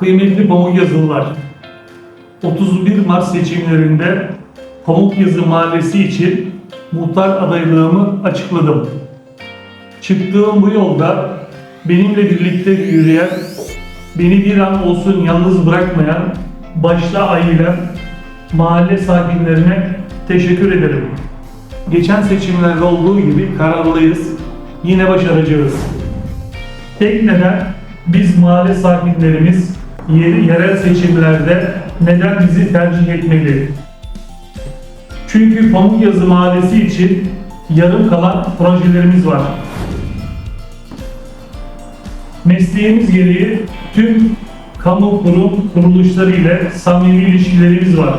Kıymetli Pamuk Yazılılar, 31 Mart seçimlerinde Pamuk Yazı Mahallesi için muhtar adaylığımı açıkladım. Çıktığım bu yolda benimle birlikte yürüyen, beni bir an olsun yalnız bırakmayan, başta ailem, mahalle sakinlerine teşekkür ederim. Geçen seçimlerde olduğu gibi kararlıyız, yine başaracağız. Tek neden biz mahalle sakinlerimiz yer- yerel seçimlerde neden bizi tercih etmeli? Çünkü Pamukyazı Mahallesi için yarım kalan projelerimiz var. Mesleğimiz gereği tüm kamu kurum kuruluşları ile samimi ilişkilerimiz var.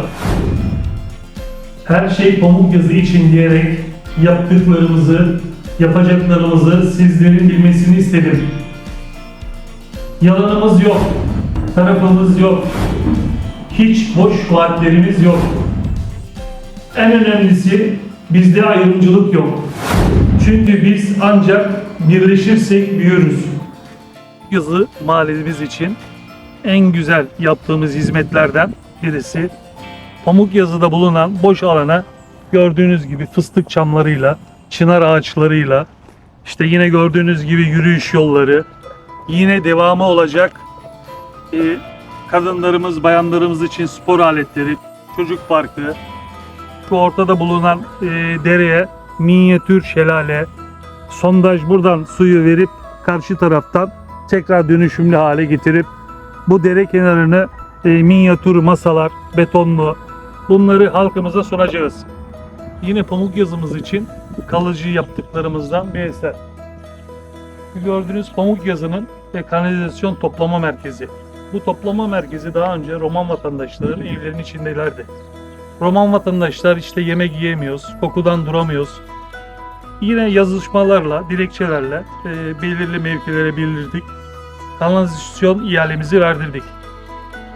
Her şey Pamukyazı için diyerek yaptıklarımızı, yapacaklarımızı sizlerin bilmesini istedim. Yalanımız yok, tarafımız yok, hiç boş vaatlerimiz yok. En önemlisi bizde ayrımcılık yok. Çünkü biz ancak birleşirsek büyürüz. Yazı mahallemiz için en güzel yaptığımız hizmetlerden birisi Pamuk yazıda bulunan boş alana gördüğünüz gibi fıstık çamlarıyla, çınar ağaçlarıyla, işte yine gördüğünüz gibi yürüyüş yolları, yine devamı olacak e, kadınlarımız, bayanlarımız için spor aletleri, çocuk parkı, şu ortada bulunan e, dereye minyatür şelale, sondaj buradan suyu verip karşı taraftan tekrar dönüşümlü hale getirip bu dere kenarını e, minyatür masalar, betonlu bunları halkımıza sunacağız. Yine pamuk yazımız için kalıcı yaptıklarımızdan bir eser. Gördüğünüz pamuk yazının ve kanalizasyon toplama merkezi. Bu toplama merkezi daha önce Roman vatandaşların evlerinin içindelerdi. Roman vatandaşlar işte yemek yiyemiyoruz, kokudan duramıyoruz. Yine yazışmalarla, dilekçelerle e, belirli mevkilere bildirdik. Kanalizasyon ihalemizi verdirdik.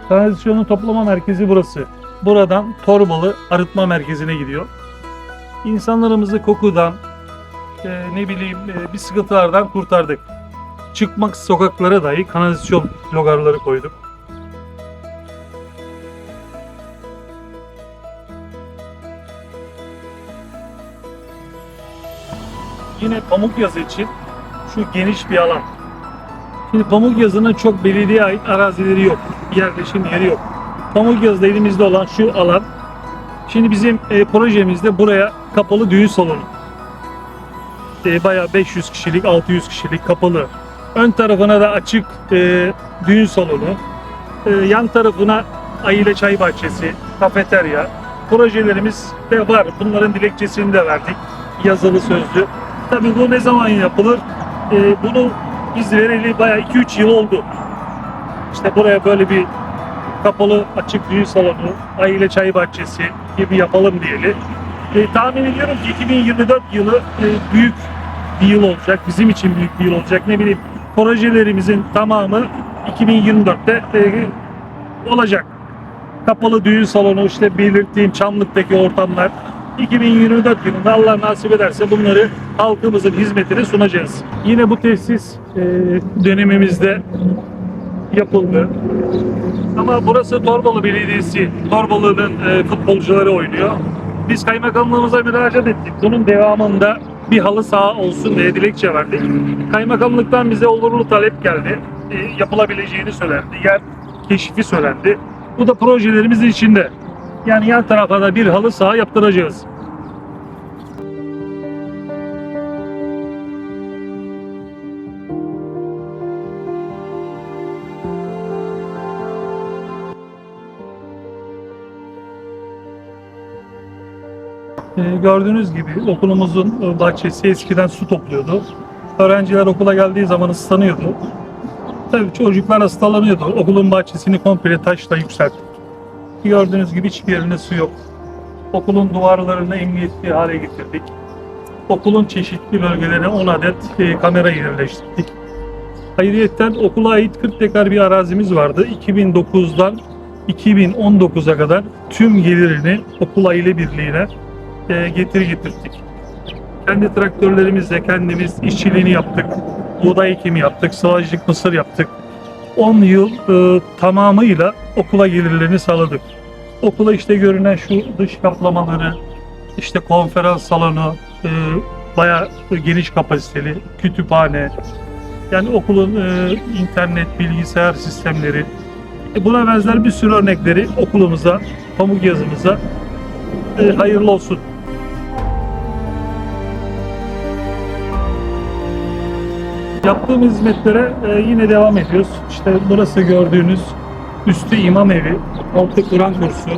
Kanalizasyonun toplama merkezi burası. Buradan Torbalı arıtma merkezine gidiyor. İnsanlarımızı kokudan, e, ne bileyim e, bir sıkıntılardan kurtardık. Çıkmak sokaklara dahi kanalizasyon logarları koyduk. Yine pamuk yazı için şu geniş bir alan. Şimdi pamuk yazının çok belediye ait arazileri yok. Yerleşim yeri yok. Pamuk yazıda elimizde olan şu alan. Şimdi bizim e, projemizde buraya kapalı düğün salonu. E, bayağı 500 kişilik, 600 kişilik kapalı. Ön tarafına da açık e, düğün salonu. E, yan tarafına aile çay bahçesi, kafeterya. Projelerimiz de var. Bunların dilekçesini de verdik. Yazılı sözlü. Tabii bu ne zaman yapılır? E, bunu biz vereli bayağı 2-3 yıl oldu. İşte buraya böyle bir kapalı açık düğün salonu, aile çay bahçesi gibi yapalım diyeli. E, tahmin ediyorum ki 2024 yılı e, büyük bir yıl olacak. Bizim için büyük bir yıl olacak. Ne bileyim projelerimizin tamamı 2024'te e, olacak. Kapalı düğün salonu işte belirttiğim Çamlık'taki ortamlar 2024 yılında Allah nasip ederse bunları halkımızın hizmetine sunacağız. Yine bu tesis e, dönemimizde yapıldı. Ama burası Torbalı Belediyesi. Torbalı'nın e, futbolcuları oynuyor. Biz kaymakamlığımıza müracaat ettik. Bunun devamında bir halı saha olsun diye dilekçe verdik. Kaymakamlıktan bize olurlu talep geldi. E, yapılabileceğini söylendi. Yer keşfi söylendi. Bu da projelerimizin içinde. Yani yan tarafa da bir halı saha yaptıracağız. Gördüğünüz gibi okulumuzun e, bahçesi eskiden su topluyordu. Öğrenciler okula geldiği zaman ıslanıyordu. Tabii çocuklar hastalanıyordu. Okulun bahçesini komple taşla yükselttik. Gördüğünüz gibi hiçbir yerinde su yok. Okulun duvarlarını emniyetli hale getirdik. Okulun çeşitli bölgelerine 10 adet e, kamera yerleştirdik. Ayrıyeten okula ait 40 dekar bir arazimiz vardı. 2009'dan 2019'a kadar tüm gelirini okul aile birliğine e, getir getirdik. Kendi traktörlerimizle kendimiz işçiliğini yaptık. Buğday ekimi yaptık, sıvacılık mısır yaptık. 10 yıl e, tamamıyla okula gelirlerini sağladık. Okula işte görünen şu dış kaplamaları, işte konferans salonu, e, bayağı geniş kapasiteli, kütüphane, yani okulun e, internet, bilgisayar sistemleri, e, buna benzer bir sürü örnekleri okulumuza, pamuk yazımıza e, hayırlı olsun. Yaptığım hizmetlere e, yine devam ediyoruz. İşte burası gördüğünüz üstü imam evi, altı Kur'an kursu.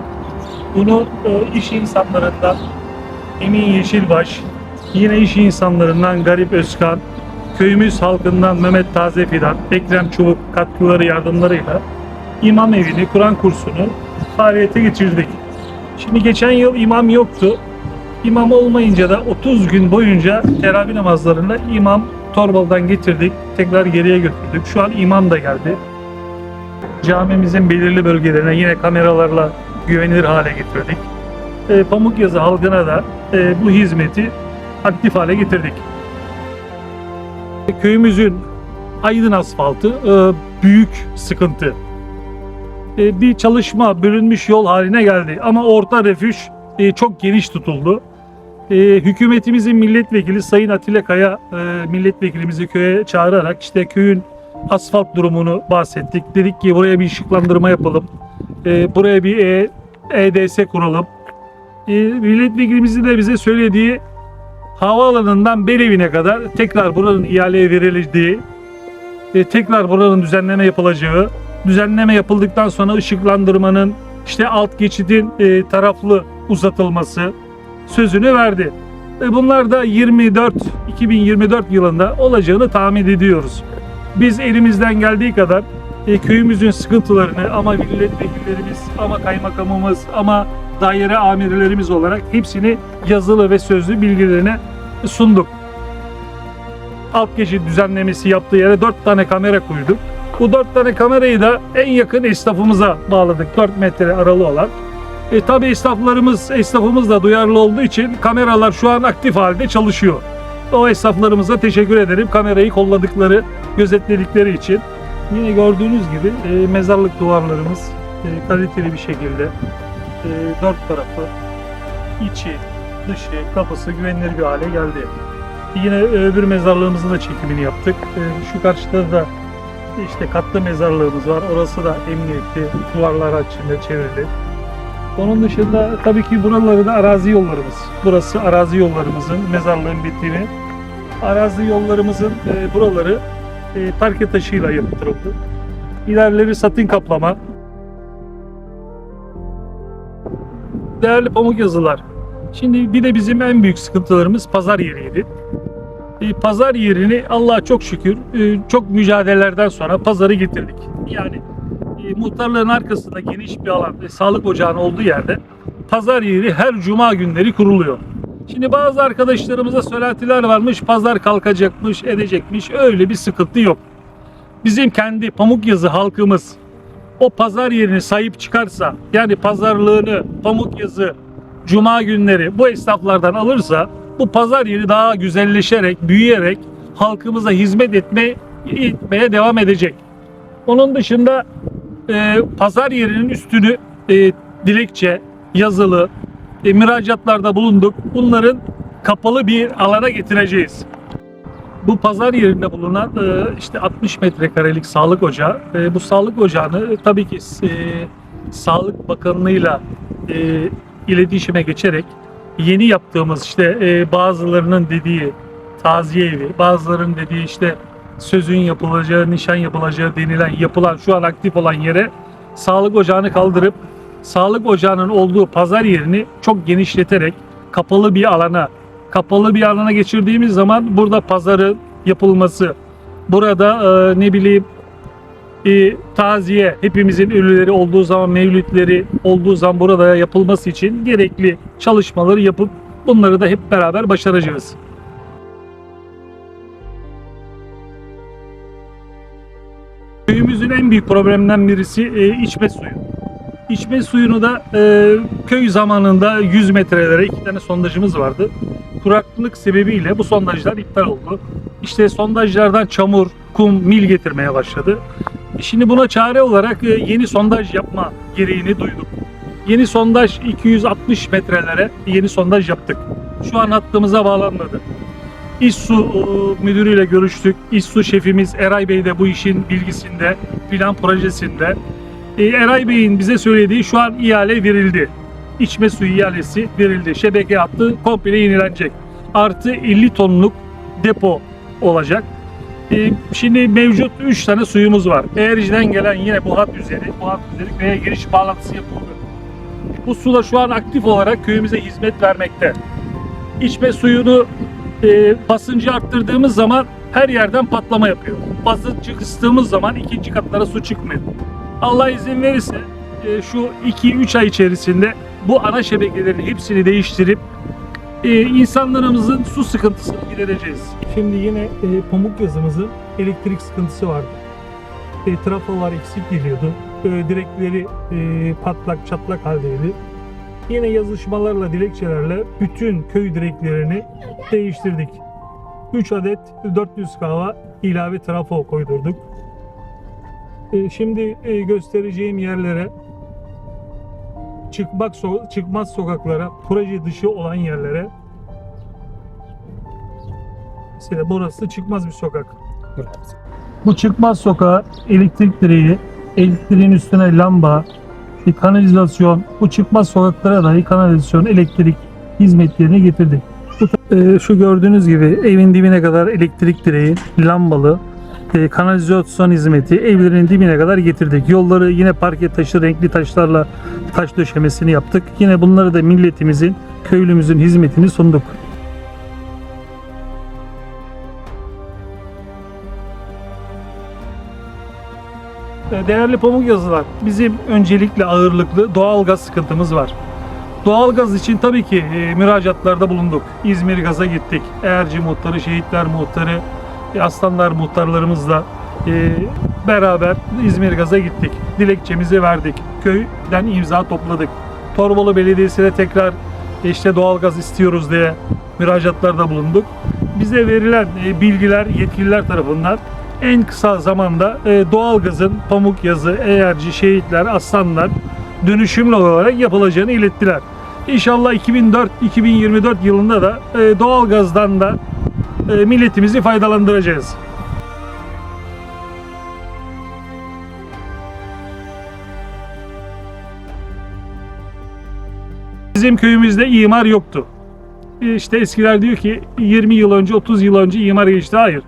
Bunu e, iş insanlarından Emin Yeşilbaş, yine iş insanlarından Garip Özkan, köyümüz halkından Mehmet Tazefidan, Ekrem Çubuk katkıları yardımlarıyla imam evini, Kur'an kursunu faaliyete geçirdik. Şimdi geçen yıl imam yoktu. İmam olmayınca da 30 gün boyunca teravih namazlarında imam Torbalı'dan getirdik. Tekrar geriye götürdük. Şu an imam da geldi. Camimizin belirli bölgelerine yine kameralarla güvenilir hale getirdik. E, Pamukyazı halkına da e, bu hizmeti aktif hale getirdik. Köyümüzün aydın asfaltı e, büyük sıkıntı. E, bir çalışma bölünmüş yol haline geldi ama orta refüj e, çok geniş tutuldu. E, hükümetimizin milletvekili Sayın Atilla Kaya e, milletvekilimizi köye çağırarak işte köyün asfalt durumunu bahsettik. Dedik ki buraya bir ışıklandırma yapalım. E, buraya bir e, EDS kuralım. E, milletvekilimizin de bize söylediği havaalanından Belevine kadar tekrar buranın ihaleye verildiği, e, tekrar buranın düzenleme yapılacağı, düzenleme yapıldıktan sonra ışıklandırmanın işte alt geçidin e, taraflı uzatılması sözünü verdi. Ve bunlar da 24 2024 yılında olacağını tahmin ediyoruz. Biz elimizden geldiği kadar e, köyümüzün sıkıntılarını ama milletvekillerimiz ama kaymakamımız ama daire amirlerimiz olarak hepsini yazılı ve sözlü bilgilerine sunduk. Alt geçit düzenlemesi yaptığı yere 4 tane kamera koyduk. Bu 4 tane kamerayı da en yakın esnafımıza bağladık. 4 metre aralı olan. E, tabii esnaflarımız, esnafımız da duyarlı olduğu için kameralar şu an aktif halde çalışıyor. O esnaflarımıza teşekkür ederim. Kamerayı kolladıkları, gözetledikleri için. Yine gördüğünüz gibi e, mezarlık duvarlarımız e, kaliteli bir şekilde e, dört tarafı, içi, dışı, kapısı güvenilir bir hale geldi. Yine öbür mezarlığımızın da çekimini yaptık. E, şu karşıda da işte katlı mezarlığımız var. Orası da emniyetli, duvarlar açığında çevrili. Onun dışında tabii ki buraları da arazi yollarımız. Burası arazi yollarımızın, mezarlığın bittiğini. Arazi yollarımızın e, buraları e, parke taşıyla yaptırıldı. İlerleri satin kaplama. Değerli pamuk yazılar. Şimdi bir de bizim en büyük sıkıntılarımız pazar yeriydi. E, pazar yerini Allah'a çok şükür e, çok mücadelelerden sonra pazarı getirdik. Yani muhtarlığın arkasında geniş bir alan ve sağlık ocağının olduğu yerde pazar yeri her cuma günleri kuruluyor. Şimdi bazı arkadaşlarımıza söylentiler varmış, pazar kalkacakmış, edecekmiş. Öyle bir sıkıntı yok. Bizim kendi Pamukyazı halkımız o pazar yerini sahip çıkarsa, yani pazarlığını Pamukyazı cuma günleri bu esnaflardan alırsa bu pazar yeri daha güzelleşerek, büyüyerek halkımıza hizmet etme, etmeye devam edecek. Onun dışında e, pazar yerinin üstünü e, dilekçe, yazılı, e, müracaatlarda bulunduk. Bunların kapalı bir alana getireceğiz. Bu pazar yerinde bulunan e, işte 60 metrekarelik sağlık ocağı. E, bu sağlık ocağını tabii ki e, Sağlık Bakanlığı'yla e, iletişime geçerek yeni yaptığımız işte e, bazılarının dediği taziye evi, bazılarının dediği işte sözün yapılacağı, nişan yapılacağı denilen, yapılan, şu an aktif olan yere sağlık ocağını kaldırıp sağlık ocağının olduğu pazar yerini çok genişleterek kapalı bir alana, kapalı bir alana geçirdiğimiz zaman burada pazarın yapılması, burada e, ne bileyim e, taziye, hepimizin ölüleri olduğu zaman, mevlütleri olduğu zaman burada yapılması için gerekli çalışmaları yapıp bunları da hep beraber başaracağız. En büyük problemlerinden birisi e, içme suyu. İçme suyunu da e, köy zamanında 100 metrelere iki tane sondajımız vardı. Kuraklık sebebiyle bu sondajlar iptal oldu. İşte sondajlardan çamur, kum, mil getirmeye başladı. Şimdi buna çare olarak e, yeni sondaj yapma gereğini duyduk. Yeni sondaj 260 metrelere yeni sondaj yaptık. Şu an hattımıza bağlanmadı. İSSU e, müdürüyle görüştük. İSSU şefimiz Eray Bey de bu işin bilgisinde, plan projesinde. E, Eray Bey'in bize söylediği şu an ihale verildi. İçme suyu ihalesi verildi. Şebeke hattı komple yenilenecek. Artı 50 tonluk depo olacak. E, şimdi mevcut 3 tane suyumuz var. Eğerciden gelen yine bu hat üzeri, bu hat üzeri köye giriş bağlantısı yapıldı. Bu su da şu an aktif olarak köyümüze hizmet vermekte. İçme suyunu e, basıncı arttırdığımız zaman her yerden patlama yapıyor. Basıncı kıstığımız zaman ikinci katlara su çıkmıyor. Allah izin verirse e, şu 2-3 ay içerisinde bu ana şebekelerin hepsini değiştirip e, insanlarımızın su sıkıntısını gidereceğiz. Şimdi yine e, pamuk yazımızın elektrik sıkıntısı vardı. E, trafolar eksik geliyordu. E, direkleri e, patlak çatlak haldeydi. Yine yazışmalarla, dilekçelerle bütün köy direklerini değiştirdik. 3 adet 400 kava ilave trafo koydurduk. E, şimdi e, göstereceğim yerlere çıkmak so- çıkmaz sokaklara, proje dışı olan yerlere mesela burası çıkmaz bir sokak. Bu çıkmaz sokağa elektrik direği, elektriğin üstüne lamba, bir kanalizasyon, bu çıkmaz sokaklara dahi kanalizasyon, elektrik hizmetlerini getirdik. Bu, e, şu gördüğünüz gibi evin dibine kadar elektrik direği, lambalı, e, kanalizasyon hizmeti evlerin dibine kadar getirdik. Yolları yine parke taşı, renkli taşlarla taş döşemesini yaptık. Yine bunları da milletimizin, köylümüzün hizmetini sunduk. Değerli pamuk yazılar, bizim öncelikle ağırlıklı doğal gaz sıkıntımız var. Doğal gaz için tabii ki e, müracaatlarda bulunduk. İzmir Gaz'a gittik. Eğerci muhtarı, Şehitler muhtarı, e, Aslanlar muhtarlarımızla e, beraber İzmir Gaz'a gittik. Dilekçemizi verdik. Köyden imza topladık. Torbalı Belediyesi'ne tekrar e, işte doğalgaz istiyoruz diye müracaatlarda bulunduk. Bize verilen e, bilgiler yetkililer tarafından en kısa zamanda e, doğalgazın pamuk yazı, eğerci, şehitler, aslanlar dönüşümlü olarak yapılacağını ilettiler. İnşallah 2004-2024 yılında da e, doğalgazdan da e, milletimizi faydalandıracağız. Bizim köyümüzde imar yoktu. İşte eskiler diyor ki 20 yıl önce 30 yıl önce imar geçti. Hayır.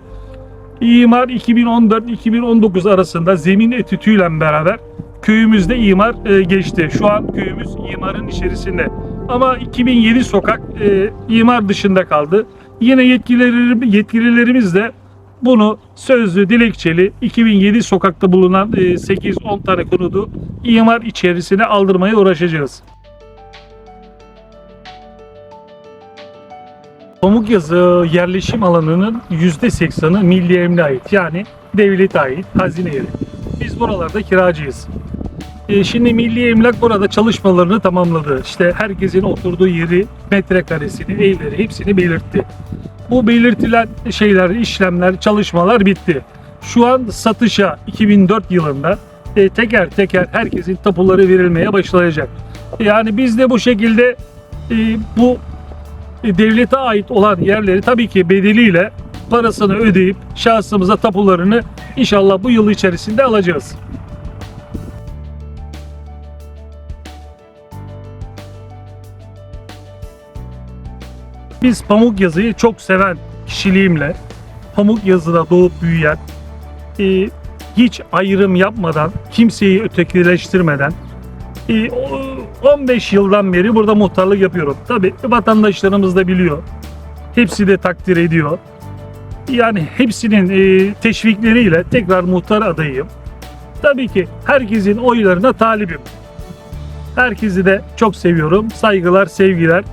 İmar 2014-2019 arasında zemin etütüyle beraber köyümüzde imar e, geçti. Şu an köyümüz imarın içerisinde. Ama 2007 sokak e, imar dışında kaldı. Yine yetkilileri, yetkililerimiz de bunu sözlü dilekçeli 2007 sokakta bulunan e, 8-10 tane konudu imar içerisine aldırmaya uğraşacağız. Pamukyazı yerleşim alanının %80'ı milli emre ait. Yani devlete ait, hazine yeri. Biz buralarda kiracıyız. E, şimdi Milli Emlak burada çalışmalarını tamamladı. İşte herkesin oturduğu yeri, metrekaresini, evleri hepsini belirtti. Bu belirtilen şeyler, işlemler, çalışmalar bitti. Şu an satışa 2004 yılında e, teker teker herkesin tapuları verilmeye başlayacak. Yani biz de bu şekilde e, bu devlete ait olan yerleri tabii ki bedeliyle parasını ödeyip şahsımıza tapularını inşallah bu yıl içerisinde alacağız. Biz pamuk yazıyı çok seven kişiliğimle pamuk yazıda doğup büyüyen e, hiç ayrım yapmadan kimseyi ötekileştirmeden e, 15 yıldan beri burada muhtarlık yapıyorum. Tabi vatandaşlarımız da biliyor. Hepsi de takdir ediyor. Yani hepsinin e, teşvikleriyle tekrar muhtar adayıyım. Tabii ki herkesin oylarına talibim. Herkesi de çok seviyorum. Saygılar, sevgiler.